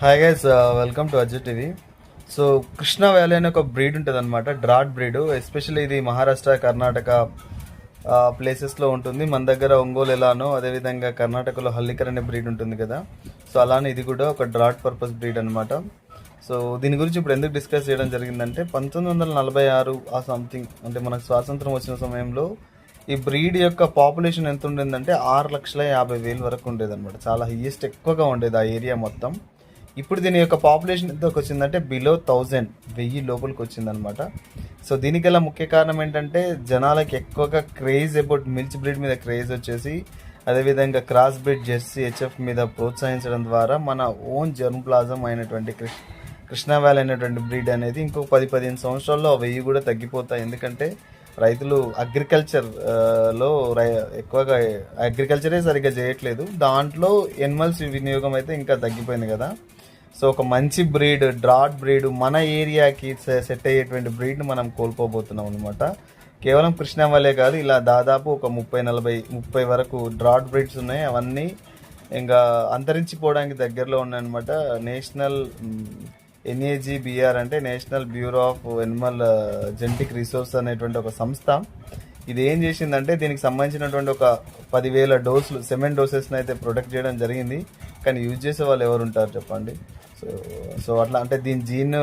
Hi guys welcome to Ajit TV so Krishna valley అనే ఒక breed ఉంటుంది అనమాట డ్రాట్ బ్రీడ్ ఎస్పెషల్లీ ఇది మహారాష్ట్ర కర్ణాటక ప్లేసెస్లో ఉంటుంది. మన దగ్గర ఒంగోలు ఎలానో అదేవిధంగా కర్ణాటకలో హల్లికర్ అనే బ్రీడ్ ఉంటుంది కదా. సో అలానే ఇది కూడా ఒక డ్రాట్ పర్పస్ బ్రీడ్ అనమాట సో దీని గురించి ఇప్పుడు ఎందుకు డిస్కస్ చేయడం జరిగిందంటే పంతొమ్మిది వందల నలభై ఆరు ఆ సంథింగ్ అంటే మనకు స్వాతంత్రం వచ్చిన సమయంలో ఈ బ్రీడ్ యొక్క పాపులేషన్ ఎంత ఉండేదంటే ఆరు లక్షల యాభై వేలు వరకు ఉండేది అనమాట చాలా హయ్యెస్ట్ ఎక్కువగా ఉండేది ఆ ఏరియా మొత్తం. ఇప్పుడు దీని యొక్క పాపులేషన్ ఎంతకు వచ్చిందంటే బిలో థౌజండ్ వెయ్యి లోపలికి వచ్చిందనమాట. సో దీనికల్లా ముఖ్య కారణం ఏంటంటే జనాలకి ఎక్కువగా క్రేజ్ అబౌట్ మిల్చ్ బ్రీడ్ మీద క్రేజ్ వచ్చేసి అదేవిధంగా క్రాస్ బ్రీడ్ జెర్సీ హెచ్ఎఫ్ మీద ప్రోత్సహించడం ద్వారా మన ఓన్ జర్మ్ ప్లాజం అయినటువంటి కృష్ణ కృష్ణా వ్యాలీ అనేటువంటి బ్రీడ్ అనేది ఇంకో పది పదిహేను సంవత్సరాల్లో ఆ వెయ్యి కూడా తగ్గిపోతాయి. ఎందుకంటే రైతులు అగ్రికల్చర్లో రై- ఎక్కువగా అగ్రికల్చరే సరిగ్గా చేయట్లేదు. దాంట్లో ఎనిమల్స్ వినియోగం అయితే ఇంకా తగ్గిపోయింది కదా. సో ఒక మంచి బ్రీడ్ డ్రాట్ బ్రీడ్ మన ఏరియాకి సెట్ అయ్యేటువంటి బ్రీడ్ని మనం కోల్పోబోతున్నాం అనమాట కేవలం కృష్ణ వల్లే కాదు ఇలా దాదాపు ఒక ముప్పై నలభై ముప్పై వరకు డ్రాట్ బ్రీడ్స్ ఉన్నాయి. అవన్నీ ఇంకా అంతరించిపోవడానికి దగ్గరలో ఉన్నాయన్నమాట నేషనల్ ఎన్ఏజీబీఆర్ అంటే national bureau of animal genetic resource అనేటువంటి ఒక సంస్థ. ఇది ఏం చేసిందంటే దీనికి సంబంధించినటువంటి ఒక పదివేల డోసులు సెవెన్ డోసెస్ని అయితే ప్రొటెక్ట్ చేయడం జరిగింది. కానీ యూజ్ చేసే వాళ్ళు ఎవరు ఉంటారు చెప్పండి? సో సో అట్లా అంటే దీని జీన్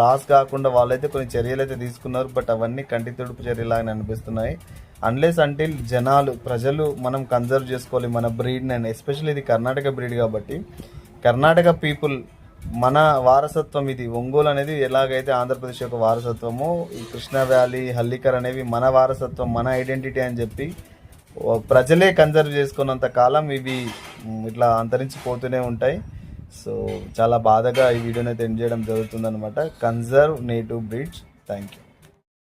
లాస్ కాకుండా వాళ్ళైతే కొన్ని చర్యలు అయితే తీసుకున్నారు బట్ అవన్నీ కంటి తుడుపు చర్యలాగానే అనిపిస్తున్నాయి. అన్లెస్ అంటిల్ జనాలు ప్రజలు మనం కన్జర్వ్ చేసుకోవాలి మన బ్రీడ్ అండ్ ఎస్పెషల్లీ ఇది కర్ణాటక బ్రీడ్ కాబట్టి కర్ణాటక పీపుల్ మన వారసత్వం ఇది. ఒంగోలు అనేది ఎలాగైతే ఆంధ్రప్రదేశ్ యొక్క వారసత్వమో ఈ కృష్ణా వ్యాలీ హల్లికర్ అనేవి మన వారసత్వం మన ఐడెంటిటీ అని చెప్పి ప్రజలే కన్జర్వ్ చేసుకున్నంత కాలం ఇవి ఇట్లా అంతరించిపోతూనే ఉంటాయి. సో చాలా బాధగా ఈ వీడియోని అయితే ఎండ్ చేయడం జరుగుతుంది అనమాట conserve native breeds. Thank you